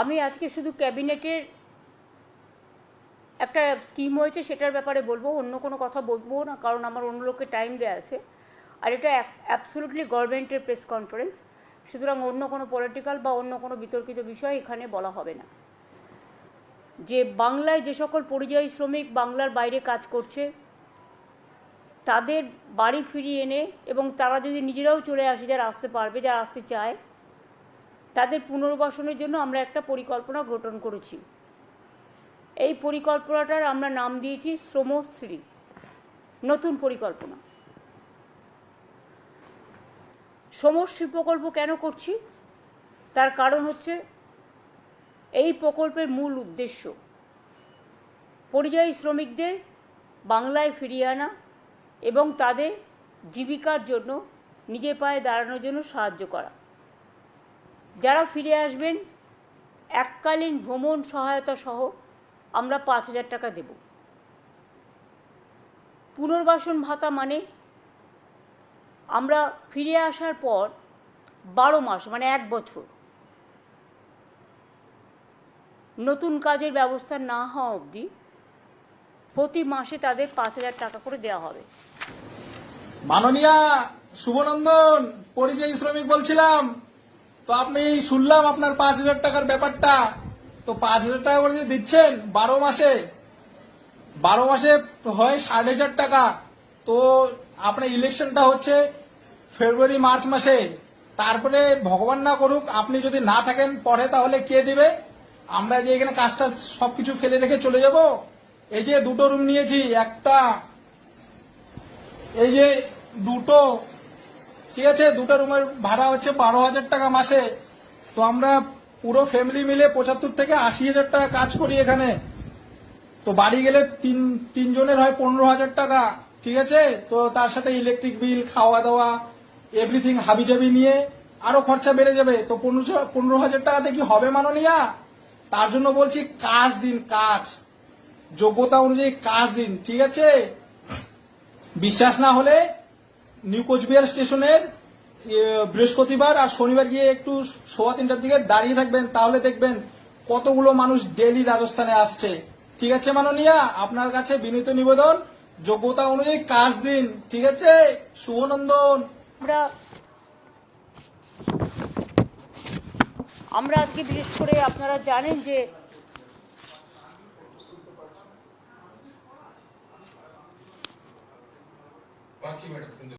আমি আজকে শুধু ক্যাবিনেটের একটা স্কিম হয়েছে, সেটার ব্যাপারে বলব, অন্য কোনো কথা বলব না, কারণ আমার অন্য লোককে টাইম দেওয়া আছে। আর এটা অ্যাবসোলুটলি গভর্নমেন্টের প্রেস কনফারেন্স সুতরাং অন্য কোনো পলিটিক্যাল বা অন্য কোনো বিতর্কিত বিষয় এখানে বলা হবে না। যে বাংলায় যে সকল পরিযায়ী শ্রমিক বাংলার বাইরে কাজ করছে, তাদের বাড়ি ফিরিয়ে এনে এবং তারা যদি নিজেরাও চলে আসে, যারা আসতে পারবে, যারা আসতে চায় তাদের পুনর্বাসনের জন্য আমরা একটা পরিকল্পনা গঠন করেছি। এই পরিকল্পনাটার আমরা নাম দিয়েছি শ্রমশ্রী। নতুন পরিকল্পনা। শ্রমশ্রী প্রকল্প কেন করছি? তার কারণ হচ্ছে এই প্রকল্পের মূল উদ্দেশ্য। পরিযায়ী শ্রমিকদের বাংলায় ফিরিয়ে আনা এবং তাদের জীবিকার জন্য নিজে পায়ে দাঁড়ানোর জন্য সাহায্য করা। যারা ফিরে আসবেন, এককালীন ভ্রমণ সহায়তা সহ আমরা পাঁচ হাজার টাকা দেব। পুনর্বাসন ভাতা মানে আমরা ফিরে আসার পর বারো মাস মানে এক বছর নতুন কাজের ব্যবস্থা না হওয়া অবধি প্রতি মাসে তাদের পাঁচ হাজার টাকা করে দেওয়া হবে। মাননীয়া শুভনন্দন, পরিযায়ী শ্রমিক বলছিলাম তো আপনি শুনলাম আপনার পাঁচ হাজার টাকার ব্যাপারটা। তো পাঁচ হাজার টাকা করে যে দিচ্ছেন, বারো মাসে বারো মাসে হয় ষাট হাজার টাকা। তো আপনার ইলেকশনটা হচ্ছে ফেব্রুয়ারি মার্চ মাসে। তারপরে ভগবান না করুক, আপনি যদি না থাকেন পরে তাহলে কে দিবে? আমরা যে এখানে কাজটা সবকিছু ফেলে রেখে চলে যাব। এই যে দুটো রুম নিয়েছি, একটা, এই যে দুটো ঠিক আছে, দুটো রুমের ভাড়া হচ্ছে বারো হাজার টাকা মাসে। তো আমরা পুরো ফ্যামিলি মিলে পঁচাত্তর থেকে আশি হাজার টাকা কাজ করি এখানে। তো বাড়ি গেলে তিন, তিনজনের হয় পনেরো হাজার টাকা, ঠিক আছে? তো তার সাথে ইলেকট্রিক বিল খাওয়া দাওয়া এভরিথিং হাবিজাবি নিয়ে আরও খরচা বেড়ে যাবে। তো পনেরো হাজার টাকাতে কি হবে মাননীয়া? তার জন্য বলছি কাজ দিন, কাজ। যোগ্যতা অনুযায়ী কাজ দিন, ঠিক আছে? বিশ্বাস না হলে নিউ কোচবিহার স্টেশনের বৃহস্পতিবার আর শনিবার গিয়ে একটু সোয়া তিনটার দিকে দাঁড়িয়ে থাকবেন তাহলে দেখবেন কতগুলো মানুষ ডেলি রাজস্থানে আসছে। ঠিক আছে মাননীয়া? আপনার কাছে বিনীত নিবেদন যোগ্যতা অনুযায়ী কাজ দিন। ঠিক আছে? শুভনন্দন। আমরা আমরা আজকে বিশেষ করে আপনারা জানেন যে ম্যাডাম